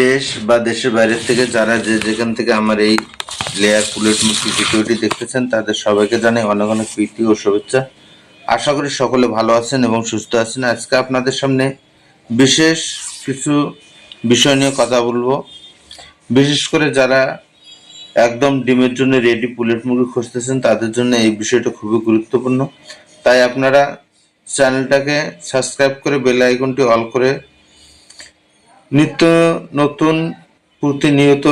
দেশ বা দেশের বাইরের থেকে যারা যে যেখান থেকে আমার এই লেয়ার পুলেট মুক্তি ভিডিওটি দেখতেছেন, তাদের সবাইকে জানাই অনেক অনেক প্রীতি ও শুভেচ্ছা। আশা করি সকলে ভালো আছেন এবং সুস্থ আছেন। আজকে আপনাদের সামনে বিশেষ কিছু বিষয় নিয়ে কথা বলব। বিশেষ করে যারা একদম ডিমের জন্য রেডি পুলেট মুরগি খুঁজতেছেন, তাদের জন্য এই বিষয়টা খুবই গুরুত্বপূর্ণ। তাই আপনারা চ্যানেলটাকে সাবস্ক্রাইব করে বেল আইকনটি অল করে নিত্য নতুন, প্রতিনিয়ত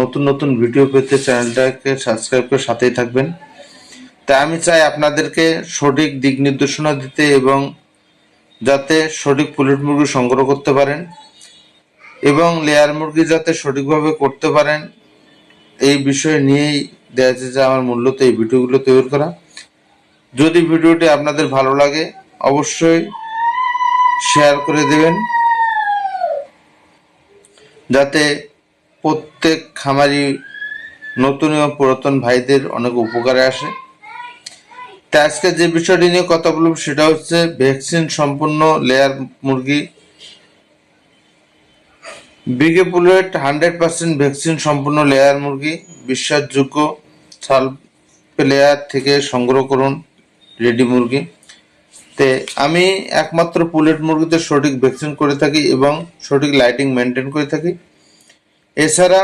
নতুন নতুন ভিডিও পেতে চ্যানেলটাকে সাবস্ক্রাইব করে সাথেই থাকবেন। তাই আমি চাই আপনাদেরকে সঠিক দিক নির্দেশনা দিতে এবং যাতে সঠিক পুলেট মুরগি সংগ্রহ করতে পারেন এবং লেয়ার মুরগি যাতে সঠিকভাবে করতে পারেন, এই বিষয় নিয়েই দেখা যাচ্ছে যে আমার মূল্যত এই ভিডিওগুলো তৈরি করা। যদি ভিডিওটি আপনাদের ভালো লাগে, অবশ্যই শেয়ার করে দেবেন। যাতে প্রত্যেক খামারি নতুন এবং পুরাতন ভাইদের অনেক উপকারে আসে। তা আজকে যে বিষয়টি নিয়ে কথা বলব সেটা হচ্ছে ভ্যাকসিন সম্পূর্ণ লেয়ার মুরগি। বিগে পুলেট হান্ড্রেড পার্সেন্ট ভ্যাকসিন সম্পূর্ণ লেয়ার মুরগি, বিশ্বাসযোগ্য সাল লেয়ার থেকে সংগ্রহ করুন রেডি মুরগি। তে আমি একমাত্র পুলেট মুরগিতে সঠিক ভ্যাকসিন করে থাকি এবং সঠিক লাইটিং মেনটেন করে থাকি। এছাড়া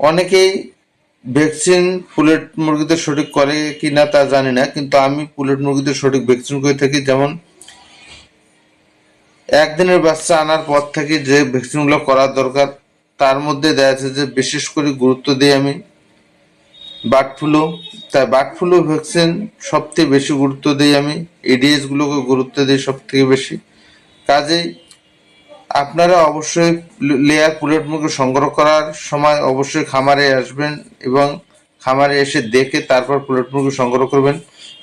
অনেকেই ভ্যাকসিন পুলেট মুরগিতে সঠিক করে কি না তা জানি না, কিন্তু আমি পুলেট মুরগিতে সঠিক ভ্যাকসিন করে থাকি। যেমন, একদিনের বাচ্চা আনার পর থেকে যে ভ্যাকসিনগুলো করার দরকার, তার মধ্যে দেখা যাচ্ছে যে বিশেষ করে গুরুত্ব দিই আমি। বার্ড ফ্লু তাই বার্ড ফ্লু ভ্যাকসিন সবথেকে বেশি গুরুত্ব দিই আমি। এডিএস গুলোকে গুরুত্ব দিই সব থেকে বেশি। কাজেই আপনারা অবশ্যই লেয়ার পুলেট মুরগি সংগ্রহ করার সময় অবশ্যই খামারে আসবেন এবং খামারে এসে দেখে তারপর পুলেট মুরগি সংগ্রহ করবেন।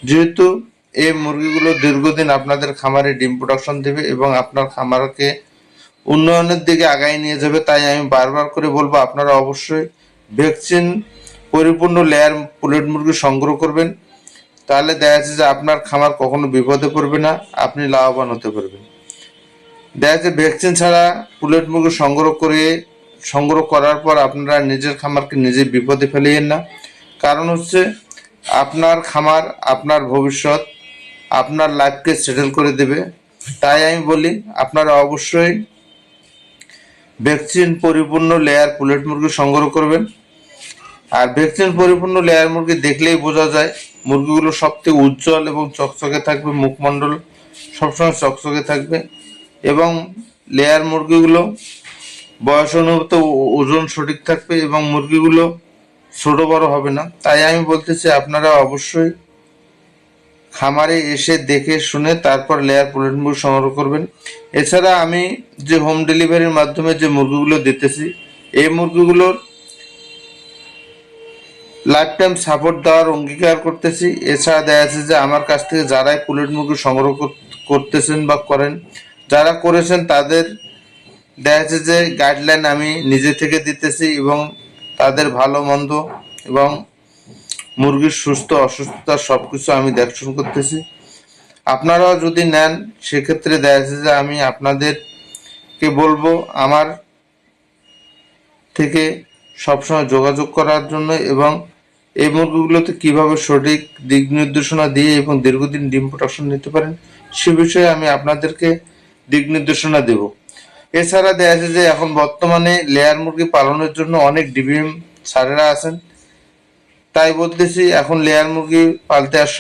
যেহেতু এই মুরগিগুলো দীর্ঘদিন আপনাদের খামারে ডিম প্রোডাকশন দেবে এবং আপনার খামারকে উন্নয়নের দিকে আগায় নিয়ে যাবে, তাই আমি বারবার করে বলব, আপনারা অবশ্যই ভ্যাকসিন পরিপূর্ণ লেয়ার পুলেট মুরগি সংগ্রহ করবেন। তাহলে দেখা যাচ্ছে যে আপনার খামার কখনো বিপদে পড়বে না, আপনি লাভবান হতে পারবেন। দেখা যাচ্ছে ভ্যাকসিন ছাড়া পুলেট মুরগি সংগ্রহ করে সংগ্রহ করার পর আপনারা নিজের খামারকে নিজে বিপদে ফেলিয়েন না। কারণ হচ্ছে আপনার খামার, আপনার ভবিষ্যৎ, আপনার লাইফকে সেটেল করে দেবে। তাই আমি বলি, আপনারা অবশ্যই ভ্যাকসিন পরিপূর্ণ লেয়ার পুলেট মুরগি সংগ্রহ করবেন। আর ভ্যাকসিন পরিপূর্ণ লেয়ার মুরগি দেখলেই বোঝা যায়, মুরগিগুলো সবথেকে উজ্জ্বল এবং চকচকে থাকবে, মুখমণ্ডল সবসময় চকচকে থাকবে এবং লেয়ার মুরগিগুলো বয়স অনুভূত ওজন সঠিক থাকবে এবং মুরগিগুলো ছোট বড় হবে না। তাই আমি বলতে চাই আপনারা অবশ্যই খামারে এসে দেখে শুনে তারপর লেয়ার পুলেট মুরগি সংগ্রহ করবেন। এছাড়া আমি যে হোম ডেলিভারির মাধ্যমে যে মুরগিগুলো দিতেছি, এই মুরগিগুলোর লাইফ টাইম সাপোর্ট দেওয়ার অঙ্গীকার করতেছি। এছাড়া দেখা যাচ্ছে যে আমার কাছ থেকে যারাই পুলেট মুরগি সংগ্রহ করতেছেন বা করেন, যারা করেছেন তাদের দেখা যাচ্ছে যে গাইডলাইন আমি নিজে থেকে দিতেছি এবং তাদের ভালো, মন্দ এবং মুরগির সুস্থ, অসুস্থতা সব কিছু আমি দেখশন করতেছি। আপনারাও যদি নেন, সেক্ষেত্রে দেখা যাচ্ছে যে আমি আপনাদেরকে বলব আমার থেকে সবসময় যোগাযোগ করার জন্য এবং এই মুরগিগুলোতে কীভাবে সঠিক দিক নির্দেশনা দিয়ে এবং দীর্ঘদিন ডিম প্রোডাকশন নিতে পারেন, সে বিষয়ে আমি আপনাদেরকে দিক নির্দেশনা দেব। এছাড়া দেখা যাচ্ছে যে এখন বর্তমানে লেয়ার মুরগি পালনের জন্য অনেক ডিবিএম সারেরা আছেন। তাই বলতেছি, এখন লেয়ার মুরগি পালতে আর